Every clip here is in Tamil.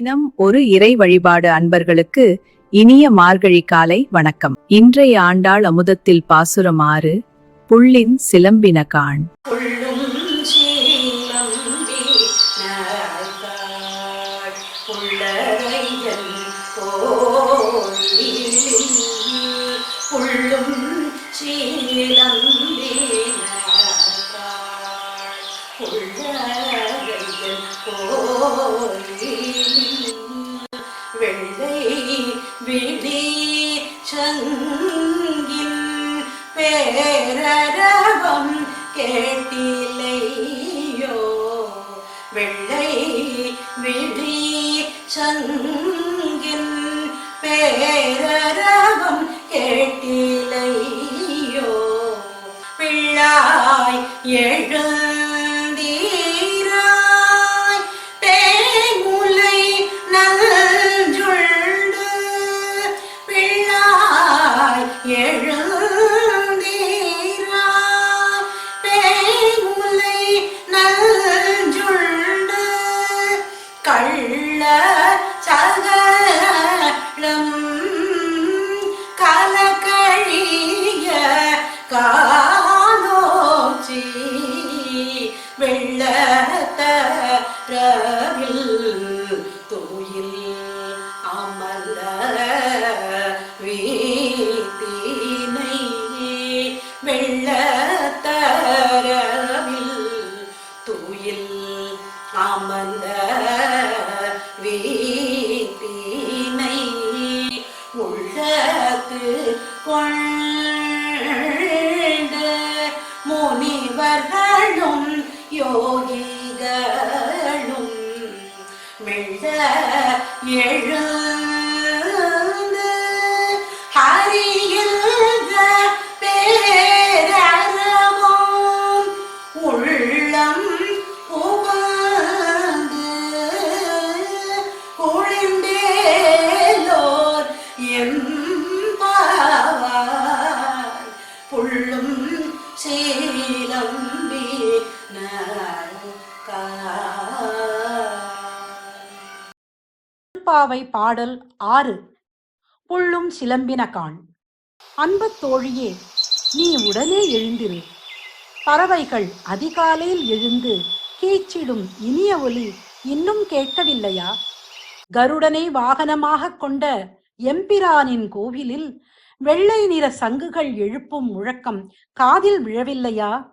தினம் ஒரு இறை வழிபாடு அன்பர்களுக்கு இனிய மார்கழி காலை வணக்கம். இன்றைய ஆண்டாள் அமுதத்தில் பாசுரம் ஆறு புள்ளின் சிலம்பின காண். வெள்ளை விழி சங்கின் பேரரவம் கேட்டிலையோ? வெள்ளை விழி சங்கின் பேரரவம் கேட்டிலையோ? பிள்ளாய் எழுந்தீராய் காலோச்சி வெள்ளத்தரவில் தூயில் அமல வீத்தினை வெள்ளத்தரவில் தூயில் அமல வீ இவர்களும் யோகிகளும் மெல்ல எழு திருப்பாவை பாடல் ஆறு. புள்ளும் சிலம்பின கான் அன்பத் தோழியே நீ உடனே எழுந்திரு. பறவைகள் அதிகாலையில் எழுந்து கீச்சிடும் இனிய ஒலி இன்னும் கேட்கவில்லையா? கருடனை வாகனமாகக் கொண்ட எம்பிரானின் கோவிலில் வெள்ளை நிற சங்குகள் எழுப்பும் முழக்கம் காதில் விழவில்லையா?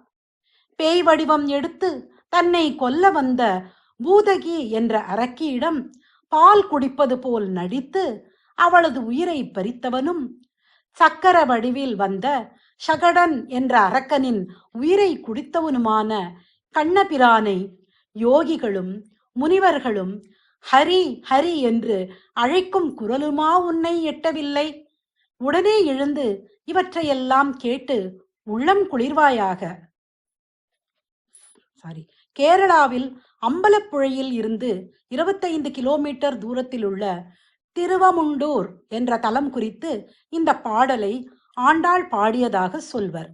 பேய் வடிவம் எடுத்து தன்னை கொல்ல வந்த பூதகி என்ற அரக்கியிடம் பால் குடிப்பது போல் நடித்து அவளது உயிரை பறித்தவனும் சக்கர வடிவில் வந்த சகடன் என்ற அரக்கனின் உயிரை குடித்தவனுமான கண்ணபிரானை யோகிகளும் முனிவர்களும் ஹரி ஹரி என்று அழைக்கும் குரலுமா உன்னை எட்டவில்லை? உடனே எழுந்து இவற்றையெல்லாம் கேட்டு உள்ளம் குளிர்வாயாக. சாரி கேரளாவில் அம்பலப்புழையில் இருந்து இருபத்தைந்து கிலோமீட்டர் தூரத்தில் உள்ள திருவமுண்டூர் என்ற தலம் குறித்து இந்த பாடலை ஆண்டாள் பாடியதாக சொல்வர்.